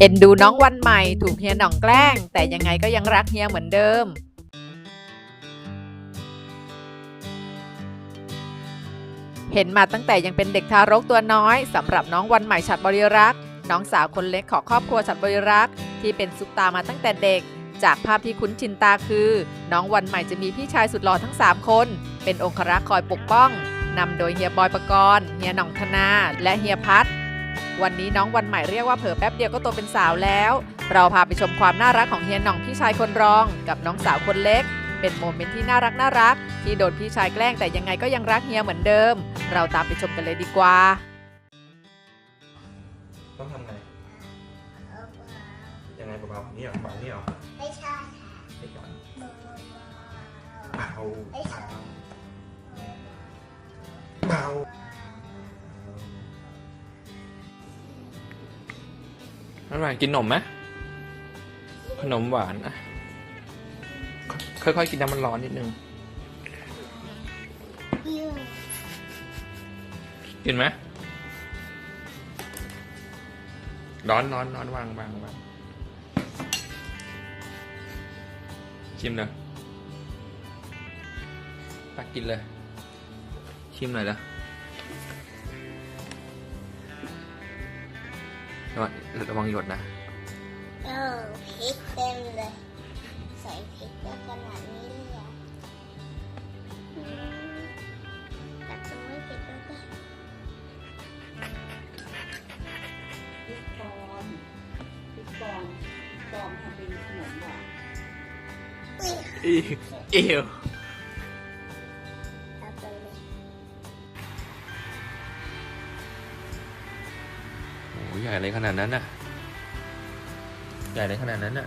เอ็นดูน้องวันใหม่ถูกเฮียหน่องแกล้ง แต่ยังไงก็ยังรักเฮียเหมือนเดิม เห็นมาตั้งแต่ยังเป็นเด็กทารกตัวน้อยสำหรับน้องวันใหม่ฉัดบริรักษ์น้องสาวคนเล็กของครอบครัวฉัดบริรักษ์ที่เป็นซุปตามาตั้งแต่เด็ก จากภาพที่คุ้นชินตาคือ น้องวันใหม่จะมีพี่ชายสุดหล่อทั้ง 3 คน เป็นองครักษ์คอยปกป้องนำโดยเฮียบอยปกรณ์เฮียหน่องธนา และเฮียพัท วันนี้น้องวันใหม่เรียกว่าเผลอแป๊บเดียวก็โตเป็นสาวแล้ว เราพาไปชมความน่ารักของเฮียหน่องพี่ชายคนรอง กับน้องสาวคนเล็ก เป็นโมเมนต์ที่น่ารักน่ารัก ที่โดนพี่ชายแกล้งแต่ยังไงก็ยังรักเฮียเหมือนเดิม เราตามไปชมกันเลยดีกว่า ต้องทำไง ยังไงเบาๆนี่เหรอเบานี่เหรอไม่ใช่ให้ก่อนเบาเบา น้ำหวานกินนมไหมขนมหวานอะค่อยๆกินน้ำมันร้อนนิดนึง กินไหมร้อนร้อนร้อนวางวางวางชิมเลยตักกินเลย ชิมหน่อยละ ระวังระวังหยดนะเออพริกเต็มเลย ใส่พริกเยอะขนาดนี้เลยเหรออืมแต่จะไม่เผ็ดแล้วก็พริกปลอมพริกปลอมปลอมทำเป็นขนมหวาน อีเอว ใหญ่เลยขนาดนั้นน่ะ ใหญ่เลยขนาดนั้นน่ะ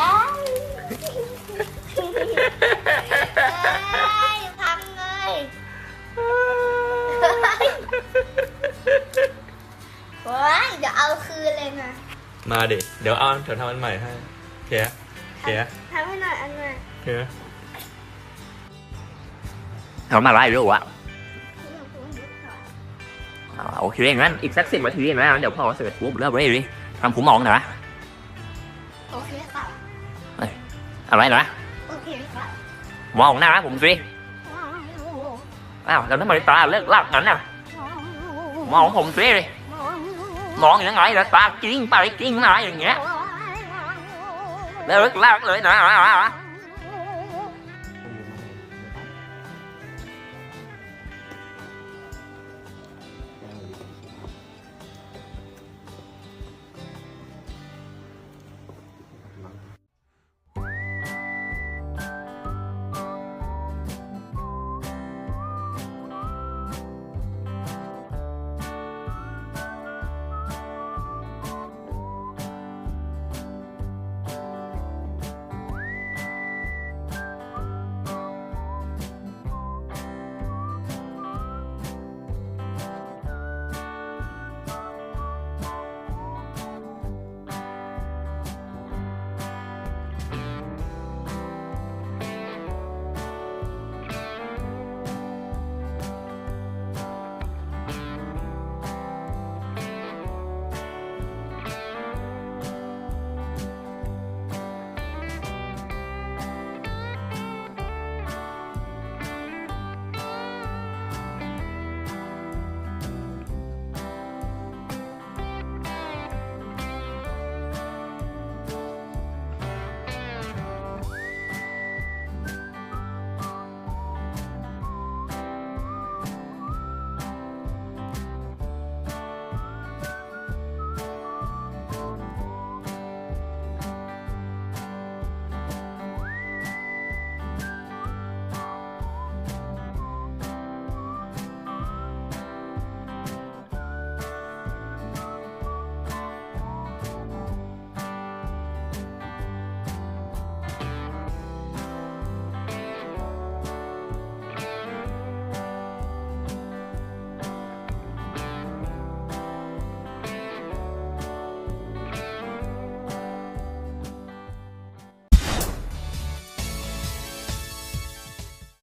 อ้าวเอ้ยพังเลยว้ายเดี๋ยวเอาคืนเลยนะมาดิ เดี๋ยวเอาเดี๋ยวทำอันใหม่ให้เขียเขียทำให้หน่อยอันหน่อยเขียทำอะไรรู้วะ อ๋อโอเคงั้นอีกสักสิบนาทีนะเดี๋ยวพ่อเสร็จปุ๊บเริ่มเลยดิทำผมมองหน่อยนะโอเคค่ะอะไรนะโอเคค่ะมองหน้าผมสิอ้าวแล้วทำไมตาเลิกลักงั้นน่ะมองผมสิมองยังไงล่ะตาจริงไปจริงมาอย่างเงี้ยแล้วเลิกลักเลยนะ